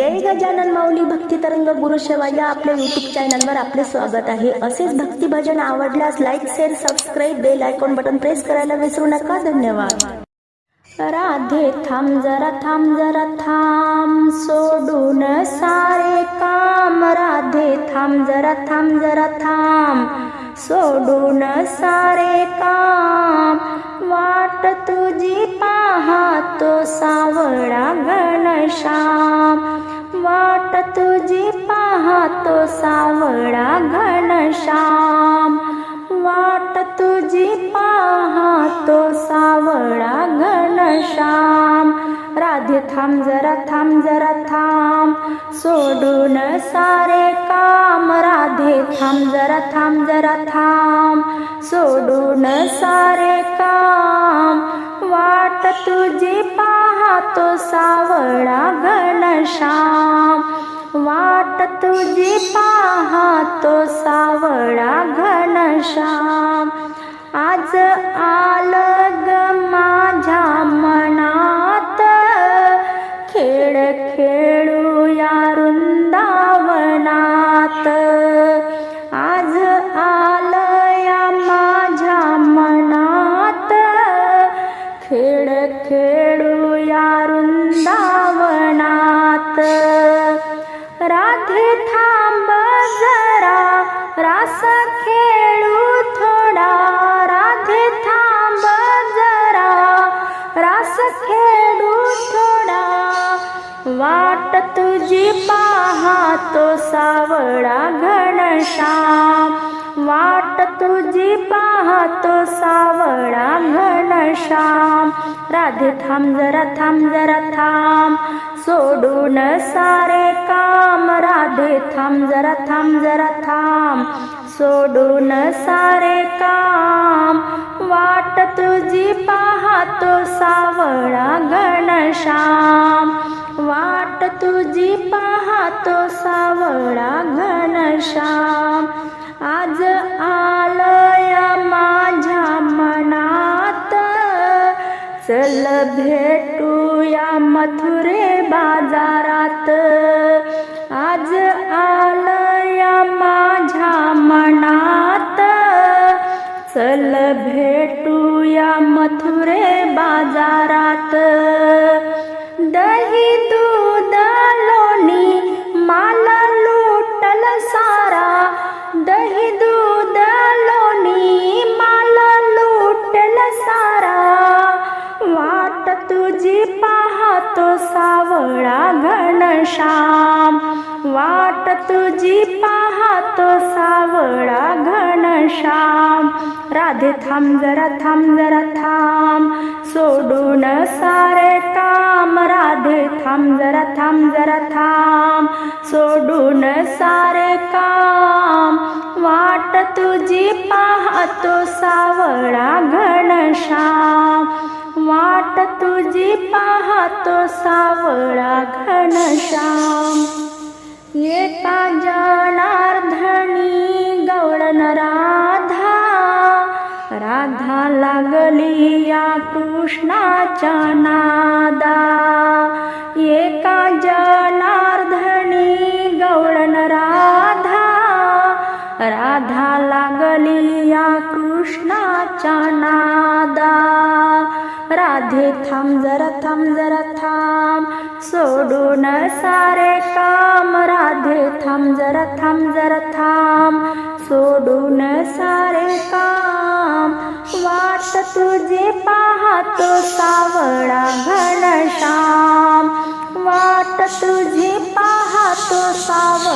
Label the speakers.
Speaker 1: जय गजानन माऊली भक्ती तरंग गुरुसेवा या आपल्या युट्यूब चॅनलवर आपले स्वागत आहे. असेच भक्ती भजन आवडल्यास like share subscribe bell icon button press करायला विसरू नका. धन्यवाद. राधे थांब जरा थांब जरा, थांब. सोडून सारे काम. राधे थांब जरा थांब जरा, थांब. सोडून सारे काम. वाट तुझी पाहतो सावळा सावळा घनश्याम वाट तुझी पाहतो सावळा घनश्याम राधे थांब जरा थांब जरा थांब. सोडून सारे काम राधे थांब जरा थांब जरा थांब. सोडून सारे काम वाट तुझी पाहतो सावळा घनश्याम वाट तुझी पाहतो सावळा घनश्याम. आज आल ग माझ्या मनात. खेळ खेळूया वृंदावनात. वाट तुझी पाहतो सावळा घनश्याम. वाट तुझी पाहतो सावळा घनश्याम. राधे थांब जरा थांब जरा थांब. सोडून सारे काम. राधे थांब जरा थांब जरा थांब. सोडून सारे काम. वाट तुझी पाहतो सावळा घनश्याम. वाट तुझी पाहतो सावळा घनश्याम. आज आलय माझ्या मनात. चल भेटूया मथुरे बाजारात. आज आलय माझ्या मनात. चल भेटूया मथुरे बाजारात. श्याम वाट तुझी पाहतो सावळा घनश्याम राधे थांब जरा थांब जरा थांब. सोडून सारे काम. राधे थांब जरा थांब जरा थांब. सोडून सारे काम. वाट तुझी पाहतो सावळा घनश्याम वाट तुझी पाहतो सावळा घनश्याम एका जनार्धनी गवळण राधा. राधा लागली या कृष्णाच्या नादा. एका जनार्धनी गवळण राधा. राधा लागली या कृष्णाच्या नादा. राधे थांब जरा थांब जरा थांब. सोडून सारे काम. राधे थांब जरा थांब जरा थांब. सोडून सारे काम. वाट तुझे पाहतो सावळा घनश्याम. वाट तुझे पाहतो सावळा